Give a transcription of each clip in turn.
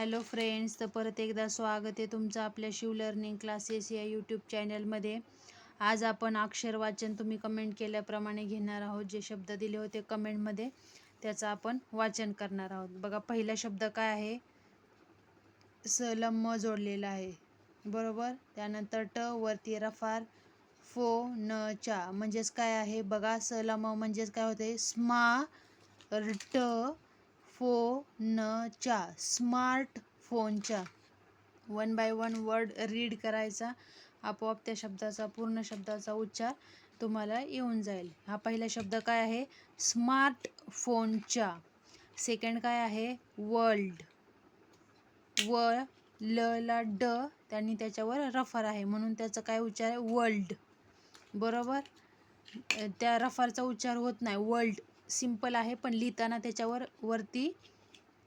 Hello friends तर परत एकदा स्वागत आहे तुमचं आपल्या शिव लर्निंग क्लासेस या यूट्यूब चॅनलमध्ये आज आपण अक्षर वाचन तुम्ही कमेंट केल्याप्रमाणे घेणार आहोत. जे शब्द दिले होते कमेंटमध्ये त्याचं आपण वाचन करणार आहोत. बघा पहिला शब्द काय आहे? स जोडलेला आहे. बरोबर? त्यानंतर ट वरती रफार फो न चा. म्हणजेच काय आहे? बघा स म्हणजेच काय होते? स्मा ट फोनच्या स्मार्ट फोनच्या one by one word read करायचा. आपोआप त्या शब्दाचा पूर्ण शब्दाचा उच्चार तुम्हाला येऊन जाईल. हा पहिला शब्द काय आहे? स्मार्ट फोनच्या. सेकंड काय आहे? वर्ल्ड. व ल ला ड त्यांनी त्याच्यावर रफार आहे. म्हणून त्याचा काय उच्चार आहे? वर्ल्ड. बरोबर? त्या रफारचा उच्चार होत नाही. वर्ल्ड. सिंपल आहे पण लिहिताना त्याच्यावर वरती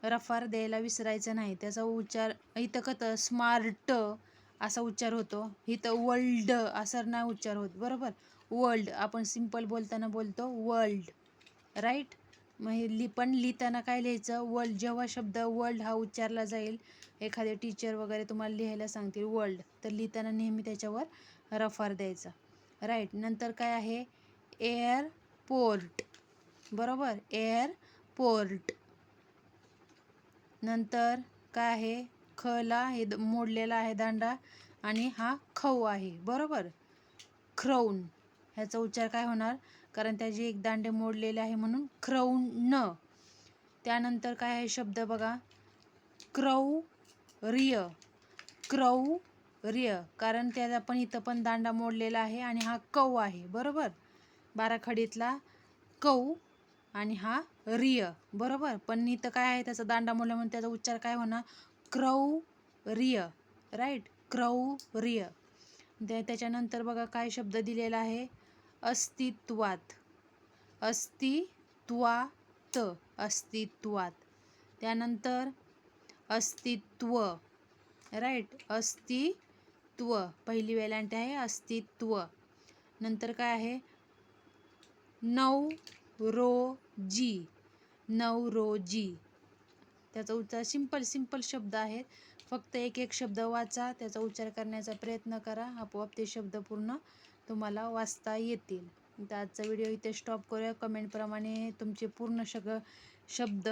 रफार द्यायला विसरायचं नाही. त्याचा उच्चार इथं कसं स्मार्ट असा उच्चार होतो. इथं वर्ल्ड असा नाही उच्चार होत. बरोबर? वर्ल्ड. आपण सिंपल बोलताना बोलतो वर्ल्ड. राईट? मग हे लि पण लिहिताना काय लिहायचं? वर्ल्ड. जेव्हा शब्द वर्ल्ड हा उच्चारला जाईल एखादे टीचर वगैरे तुम्हाला लिहायला सांगतील वर्ल्ड. तर लिहिताना नेहमी त्याच्यावर रफार द्यायचा. राईट? नंतर काय आहे? एअरपोर्ट. बरोबर. एअरपोर्ट नंतर काय आहे? खला हे द- मोडलेला आहे दांडा आणि हा खऊ आहे. बरोबर? ख्रौन. ह्याचा उच्चार काय होणार? कारण त्याचे एक दांडे मोडलेले आहे म्हणून ख्रौन. न त्यानंतर काय आहे शब्द बघा? क्रौ रिय क्रौ रिय कारण त्याचा पण इथं पण दांडा मोडलेला आहे आणि हा कौ आहे. बरोबर? बाराखडीतला कौ आणि हा रिय. बरोबर? पण इथं काय आहे त्याचा दांडा मोडला म्हणून त्याचा उच्चार काय होणार? क्रौ रिय. राईट क्रौ रिय. त्याच्यानंतर बघा काय शब्द दिलेला आहे? अस्तित्वात. अस्तित्वात. अस्तित्वात. त्यानंतर अस्तित्व. राईट अस्तित्व. पहिली वेलांटी आहे अस्तित्व. नंतर काय आहे? नऊ रोजी नवरोजी. त्याचा उच्चार सिंपल सिंपल शब्द आहेत. फक्त एक एक शब्द वाचा त्याचा उच्चार करण्याचा प्रयत्न करा. आपोआप ते शब्द पूर्ण तुम्हाला वाचता येतील. तर आजचा व्हिडिओ इथे स्टॉप करूया. कमेंटप्रमाणे तुमचे पूर्ण शग शब्द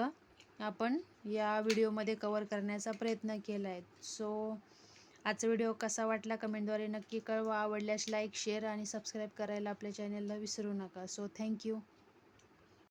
आपण या व्हिडिओमध्ये कवर करण्याचा प्रयत्न केला आहे सो आजचा व्हिडिओ कसा वाटला कमेंटद्वारे नक्की कळवा. आवडल्यास लाईक शेअर आणि सबस्क्राईब करायला आपल्या चॅनलला विसरू नका. So thank you